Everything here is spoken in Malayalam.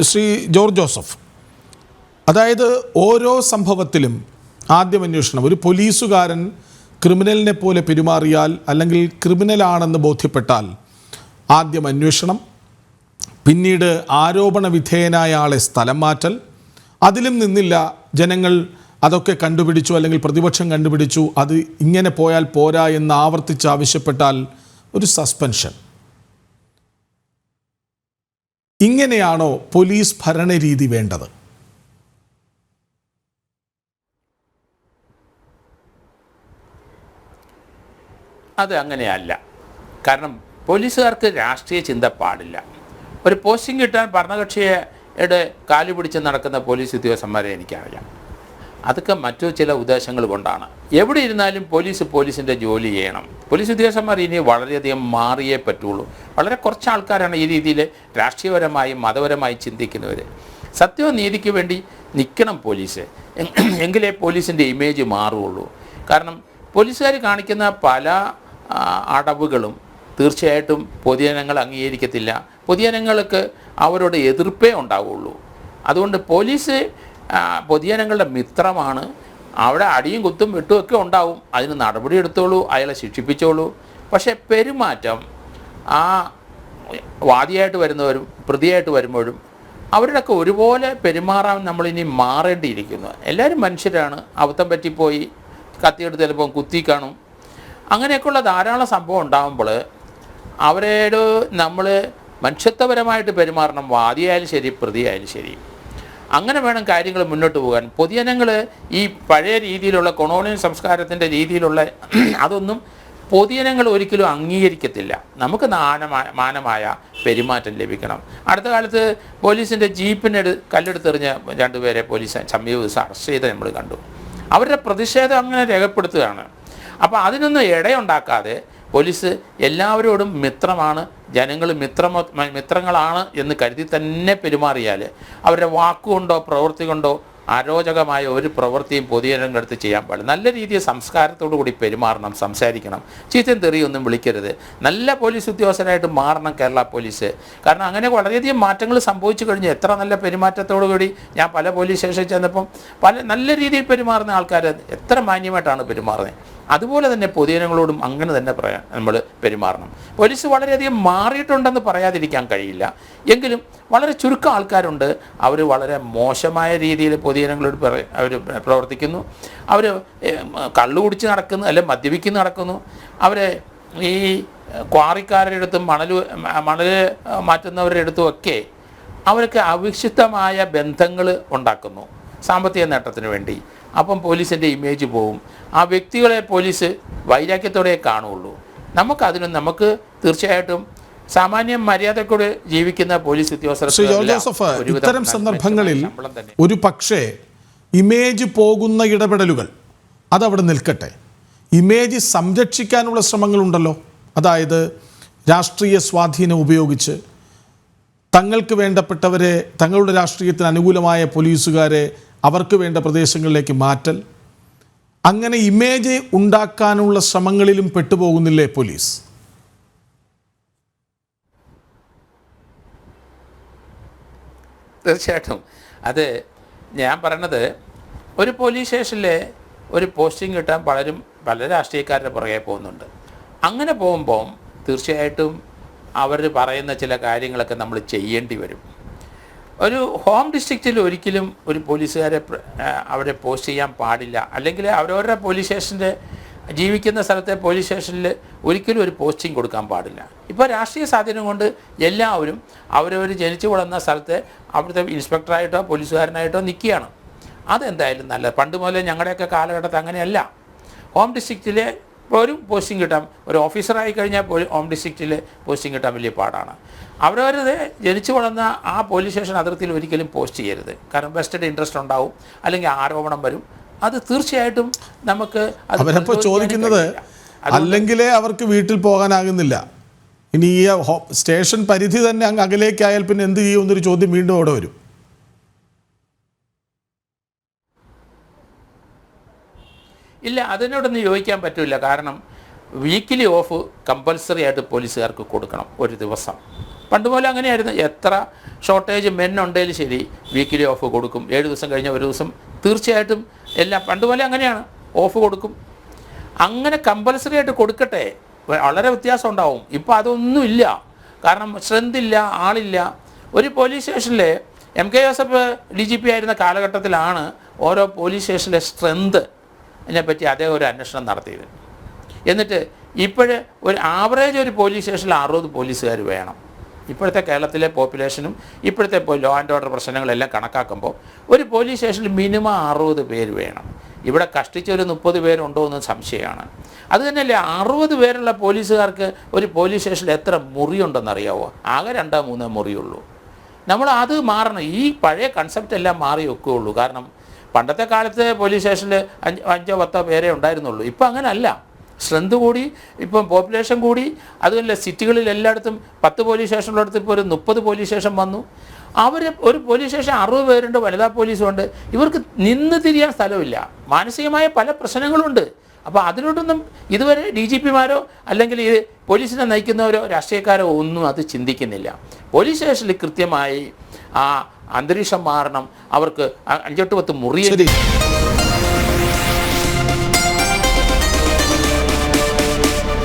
Shri George Joseph. അതായത് ഓരോ സംഭവത്തിലും ആദ്യം അന്വേഷണം. ഒരു പോലീസുകാരൻ ക്രിമിനലിനെ പോലെ പെരുമാറിയാൽ അല്ലെങ്കിൽ ക്രിമിനലാണെന്ന് ബോധ്യപ്പെട്ടാൽ ആദ്യം അന്വേഷണം പിന്നീട് ആരോപണ വിധേയനായ ആളെ സ്ഥലം മാറ്റൽ. അതിലും നിന്നില്ല ജനങ്ങൾ അതൊക്കെ കണ്ടുപിടിച്ചു അല്ലെങ്കിൽ പ്രതിപക്ഷം കണ്ടുപിടിച്ചു. അത് ഇങ്ങനെ പോയാൽ പോരാ എന്ന് ആവർത്തിച്ച് ആവശ്യപ്പെട്ടാൽ ഒരു സസ്പെൻഷൻ. ഇങ്ങനെയാണോ പോലീസ് ഭരണരീതി വേണ്ടത്? അത് അങ്ങനെയല്ല. കാരണം പോലീസുകാർക്ക് രാഷ്ട്രീയ ചിന്ത പാടില്ല. ഒരു പോസ്റ്റിംഗ് കിട്ടാൻ ഭരണകക്ഷിയുടെ കാലു പിടിച്ച് നടക്കുന്ന പോലീസ് ഉദ്യോഗസ്ഥന്മാരെ എനിക്കറിയാം. അതൊക്കെ മറ്റു ചില ഉദ്ദേശങ്ങൾ കൊണ്ടാണ്. എവിടെ ഇരുന്നാലും പോലീസ് പോലീസിന്റെ ജോലി ചെയ്യണം. പോലീസ് ഉദ്യോഗസ്ഥന്മാർ ഇനി വളരെയധികം മാറിയേ പറ്റുള്ളൂ. വളരെ കുറച്ച് ആൾക്കാരാണ് ഈ രീതിയിൽ രാഷ്ട്രീയപരമായി മതപരമായി ചിന്തിക്കുന്നവർ സത്യവും നീതിക്ക് വേണ്ടി നിൽക്കണം പോലീസ്. എങ്- എങ്കിലേ പോലീസിന്റെ ഇമേജ് മാറുകയുള്ളൂ. കാരണം പോലീസുകാർ കാണിക്കുന്ന പല അടവുകളും തീർച്ചയായിട്ടും പൊതുജനങ്ങൾ അംഗീകരിക്കത്തില്ല. പൊതുജനങ്ങൾക്ക് അവരുടെ എതിർപ്പേ ഉണ്ടാവുള്ളൂ അതുകൊണ്ട് പോലീസ് പൊതുജനങ്ങളുടെ മിത്രമാണ്. അവിടെ അടിയും കുത്തും വെട്ടും ഒക്കെ ഉണ്ടാവും. അതിന് നടപടി എടുത്തോളൂ അയാളെ ശിക്ഷിപ്പിച്ചോളൂ. പക്ഷേ പെരുമാറ്റം ആ വാദിയായിട്ട് വരുന്നവരും പ്രതിയായിട്ട് വരുമ്പോഴും അവരുടെയൊക്കെ ഒരുപോലെ പെരുമാറാൻ നമ്മളിനി മാറേണ്ടിയിരിക്കുന്നു. എല്ലാവരും മനുഷ്യരാണ്. അബദ്ധം പറ്റിപ്പോയി കത്തിയെടുത്ത് ചിലപ്പോൾ കുത്തി കാണും. അങ്ങനെയൊക്കെയുള്ള ധാരാളം സംഭവം ഉണ്ടാകുമ്പോൾ അവരോട് നമ്മൾ മനുഷ്യത്വപരമായിട്ട് പെരുമാറണം. വാദിയായാലും ശരി പ്രതിയായാലും ശരി. അങ്ങനെ വേണം കാര്യങ്ങൾ മുന്നോട്ട് പോകാൻ. പൊതുജനങ്ങൾ ഈ പഴയ രീതിയിലുള്ള കൊണോണിയൻ സംസ്കാരത്തിന്റെ രീതിയിലുള്ള അതൊന്നും പൊതുജനങ്ങൾ ഒരിക്കലും അംഗീകരിക്കത്തില്ല. നമുക്ക് നാനമായ മാനമായ പെരുമാറ്റം ലഭിക്കണം. അടുത്ത കാലത്ത് പോലീസിന്റെ ജീപ്പിനെടു കല്ലെടുത്തെറിഞ്ഞ രണ്ടുപേരെ പോലീസ് സമീപ ദിവസം അറസ്റ്റ് ചെയ്ത് നമ്മൾ കണ്ടു. അവരുടെ പ്രതിഷേധം അങ്ങനെ രേഖപ്പെടുത്തുകയാണ്. അപ്പോൾ അതിനൊന്നും ഇടയുണ്ടാക്കാതെ പോലീസ് എല്ലാവരോടും മിത്രമാണ് ജനങ്ങൾ മിത്രമോ മിത്രങ്ങളാണ് എന്ന് കരുതി തന്നെ പെരുമാറിയാൽ അവരുടെ വാക്കുകൊണ്ടോ പ്രവൃത്തി കൊണ്ടോ അരോചകമായ ഒരു പ്രവൃത്തിയും പൊതുജനങ്ങളെടുത്ത് ചെയ്യാൻ പാടില്ല. നല്ല രീതിയിൽ സംസ്കാരത്തോടു കൂടി പെരുമാറണം സംസാരിക്കണം. ചീത്തയും തെറിയൊന്നും വിളിക്കരുത്. നല്ല പോലീസ് ഉദ്യോഗസ്ഥരായിട്ട് മാറണം കേരള പോലീസ്. കാരണം അങ്ങനെ വളരെയധികം മാറ്റങ്ങൾ സംഭവിച്ചു കഴിഞ്ഞു. എത്ര നല്ല പെരുമാറ്റത്തോടു കൂടി ഞാൻ പല പോലീസ് സ്റ്റേഷനിൽ ചെന്നപ്പം പല നല്ല രീതിയിൽ പെരുമാറുന്ന ആൾക്കാർ എത്ര മാന്യമായിട്ടാണ് പെരുമാറുന്നത്? അതുപോലെ തന്നെ പൊതുജനങ്ങളോടും അങ്ങനെ തന്നെ പറയാൻ നമ്മൾ പെരുമാറണം. പോലീസ് വളരെയധികം മാറിയിട്ടുണ്ടെന്ന് പറയാതിരിക്കാൻ കഴിയില്ല. എങ്കിലും വളരെ ചുരുക്കം ആൾക്കാരുണ്ട്. അവർ വളരെ മോശമായ രീതിയിൽ പൊതുജനങ്ങളോട് അവർ പ്രവർത്തിക്കുന്നു. അവർ കള്ളു കുടിച്ച് നടക്കുന്നു അല്ലെ മദ്യപിക്കുന്നു നടക്കുന്നു. അവർ ഈ ക്വാറിക്കാരുടെ അടുത്തും മണൽ മണൽ മാറ്റുന്നവരുടെ അടുത്തും ഒക്കെ അവർക്ക് അവിശുദ്ധമായ ബന്ധങ്ങൾ ഉണ്ടാക്കുന്നു. സാമ്പത്തിക നേട്ടത്തിന് വേണ്ടി. അപ്പം പോലീസിന്റെ ഇമേജ് പോവും. ആ വ്യക്തികളെ പോലീസ് വൈരാഗ്യത്തോടെ കാണുള്ളൂ നമുക്കതിനും നമുക്ക് തീർച്ചയായിട്ടും സാമാന്യം മര്യാദക്കൂടെ ജീവിക്കുന്ന പോലീസ് ഉദ്യോഗസ്ഥർ ഇത്തരം സന്ദർഭങ്ങളിൽ. ഒരു പക്ഷേ ഇമേജ് പോകുന്ന ഇടപെടലുകൾ അതവിടെ നിൽക്കട്ടെ. ഇമേജ് സംരക്ഷിക്കാനുള്ള ശ്രമങ്ങളുണ്ടല്ലോ. അതായത് രാഷ്ട്രീയ സ്വാധീനം ഉപയോഗിച്ച് തങ്ങൾക്ക് വേണ്ടപ്പെട്ടവരെ തങ്ങളുടെ രാഷ്ട്രീയത്തിന് അനുകൂലമായ പോലീസുകാരെ അവർക്ക് വേണ്ട പ്രദേശങ്ങളിലേക്ക് മാറ്റൽ. അങ്ങനെ ഇമേജ് ഉണ്ടാക്കാനുള്ള ശ്രമങ്ങളിലും പെട്ടുപോകുന്നില്ലേ പോലീസ്? തീർച്ചയായിട്ടും. അത് ഞാൻ പറയണത് ഒരു പോലീസ് സ്റ്റേഷനിലെ ഒരു പോസ്റ്റിംഗ് കിട്ടാൻ പലരും പല രാഷ്ട്രീയക്കാരുടെ പുറകെ പോകുന്നുണ്ട്. അങ്ങനെ പോകുമ്പോൾ തീർച്ചയായിട്ടും അവർ പറയുന്ന ചില കാര്യങ്ങളൊക്കെ നമ്മൾ ചെയ്യേണ്ടി വരും. ഒരു ഹോം ഡിസ്ട്രിക്റ്റിൽ ഒരിക്കലും ഒരു പോലീസുകാരെ അവിടെ പോസ്റ്റ് ചെയ്യാൻ പാടില്ല. അല്ലെങ്കിൽ അവരവരുടെ പോലീസ് സ്റ്റേഷന്റെ ജീവിക്കുന്ന സ്ഥലത്തെ പോലീസ് സ്റ്റേഷനിൽ ഒരിക്കലും ഒരു പോസ്റ്റിംഗ് കൊടുക്കാൻ പാടില്ല. ഇപ്പോൾ രാഷ്ട്രീയ സ്വാധീനം കൊണ്ട് എല്ലാവരും അവരവർ ജനിച്ചു വളർന്ന സ്ഥലത്തെ അവിടുത്തെ ഇൻസ്പെക്ടറായിട്ടോ പോലീസുകാരനായിട്ടോ നിൽക്കുകയാണ്. അതെന്തായാലും നല്ലത്. പണ്ട് മുതലേ ഞങ്ങളുടെയൊക്കെ കാലഘട്ടത്തിൽ അങ്ങനെയല്ല. ഹോം ഡിസ്ട്രിക്റ്റിലെ ഒരു പോസ്റ്റിംഗ് കിട്ടാം ഒരു ഓഫീസറായി കഴിഞ്ഞാൽ പോലും ഹോം ഡിസ്ട്രിക്റ്റിൽ പോസ്റ്റിംഗ് കിട്ടാൻ വലിയ പാടാണ്. അവരവരത് ജനിച്ചു വളർന്ന ആ പോലീസ് സ്റ്റേഷൻ അതിർത്തിയിൽ ഒരിക്കലും പോസ്റ്റ് ചെയ്യരുത്. കാരണം വെസ്റ്റഡ് ഇൻട്രസ്റ്റ് ഉണ്ടാവും അല്ലെങ്കിൽ ആരോപണം വരും. അത് തീർച്ചയായിട്ടും നമുക്ക് അവരപ്പോൾ ചോദിക്കുന്നത് അല്ലെങ്കിലേ അവർക്ക് വീട്ടിൽ പോകാനാകുന്നില്ല. ഇനി ഈ സ്റ്റേഷൻ പരിധി തന്നെ അങ്ങ് അകലേക്കായാൽ പിന്നെ എന്ത് ചെയ്യുമെന്നൊരു ചോദ്യം വീണ്ടും അവിടെ വരും. ഇല്ല അതിനോടൊന്നും യോജിക്കാൻ പറ്റില്ല കാരണം വീക്കിലി ഓഫ് കമ്പൽസറി ആയിട്ട് പോലീസുകാർക്ക് കൊടുക്കണം ഒരു ദിവസം. പണ്ട് പോലെ അങ്ങനെയായിരുന്നു. എത്ര ഷോർട്ടേജ് മെൻ ഉണ്ടെങ്കിലും ശരി വീക്കിലി ഓഫ് കൊടുക്കും. ഏഴ് ദിവസം കഴിഞ്ഞ ഒരു ദിവസം തീർച്ചയായിട്ടും എല്ലാം പണ്ട് പോലെ അങ്ങനെയാണ്. ഓഫ് കൊടുക്കും. അങ്ങനെ കമ്പൽസറി ആയിട്ട് കൊടുക്കട്ടെ. വളരെ വ്യത്യാസം ഉണ്ടാവും. ഇപ്പോൾ അതൊന്നുമില്ല കാരണം സ്ട്രെങ്ത് ഇല്ല ആളില്ല. ഒരു പോലീസ് സ്റ്റേഷനിൽ M K Joseph D G P ആയിരുന്ന കാലഘട്ടത്തിലാണ് ഓരോ പോലീസ് സ്റ്റേഷനിലെ സ്ട്രെങ്ത് ഇതിനെപ്പറ്റി അദ്ദേഹം ഒരു അന്വേഷണം നടത്തിയത് എന്നിട്ട് ഇപ്പോഴ് ഒരു ആവറേജ് ഒരു പോലീസ് സ്റ്റേഷനിൽ അറുപത് പോലീസുകാർ വേണം. ഇപ്പോഴത്തെ കേരളത്തിലെ പോപ്പുലേഷനും ഇപ്പോഴത്തെ ലോ ആൻഡ് ഓർഡർ പ്രശ്നങ്ങളെല്ലാം കണക്കാക്കുമ്പോൾ ഒരു പോലീസ് സ്റ്റേഷനിൽ മിനിമം അറുപത് പേര് വേണം. ഇവിടെ കഷ്ടിച്ച ഒരു മുപ്പത് പേരുണ്ടോ എന്ന് സംശയമാണ്. അത് തന്നെയല്ലേ അറുപത് പേരുള്ള പോലീസുകാർക്ക് ഒരു പോലീസ് സ്റ്റേഷനിൽ എത്ര മുറിയുണ്ടെന്നറിയാവോ? ആകെ രണ്ടോ മൂന്നോ മുറിയുള്ളൂ. നമ്മൾ അത് മാറണം. ഈ പഴയ കൺസെപ്റ്റ് എല്ലാം മാറി വെക്കുകയുള്ളൂ കാരണം പണ്ടത്തെ കാലത്ത് പോലീസ് സ്റ്റേഷനിൽ അഞ്ച് അഞ്ചോ പത്തോ പേരേ ഉണ്ടായിരുന്നുള്ളൂ. ഇപ്പം അങ്ങനല്ല. സ്ട്രെങ്ത് കൂടി ഇപ്പം പോപ്പുലേഷൻ കൂടി അതുമല്ല സിറ്റികളിൽ എല്ലായിടത്തും പത്ത് പോലീസ് സ്റ്റേഷനുള്ളിടത്ത് ഇപ്പോൾ ഒരു മുപ്പത് പോലീസ് സ്റ്റേഷൻ വന്നു. അവർ ഒരു പോലീസ് സ്റ്റേഷൻ അറുപത് പേരുണ്ട് വനിതാ പോലീസുണ്ട് ഇവർക്ക് നിന്ന് തിരിയാൻ സ്ഥലമില്ല. മാനസികമായ പല പ്രശ്നങ്ങളുണ്ട്. അപ്പോൾ അതിലോട്ടൊന്നും ഇതുവരെ ഡി ജി പിമാരോ അല്ലെങ്കിൽ ഈ പോലീസിനെ നയിക്കുന്നവരോ രാഷ്ട്രീയക്കാരോ ഒന്നും അത് ചിന്തിക്കുന്നില്ല. പോലീസ് സ്റ്റേഷനിൽ കൃത്യമായി ആ അന്തരീക്ഷം മാറണം. അവർക്ക് അഞ്ചോട്ട് പത്ത് മുറിയെ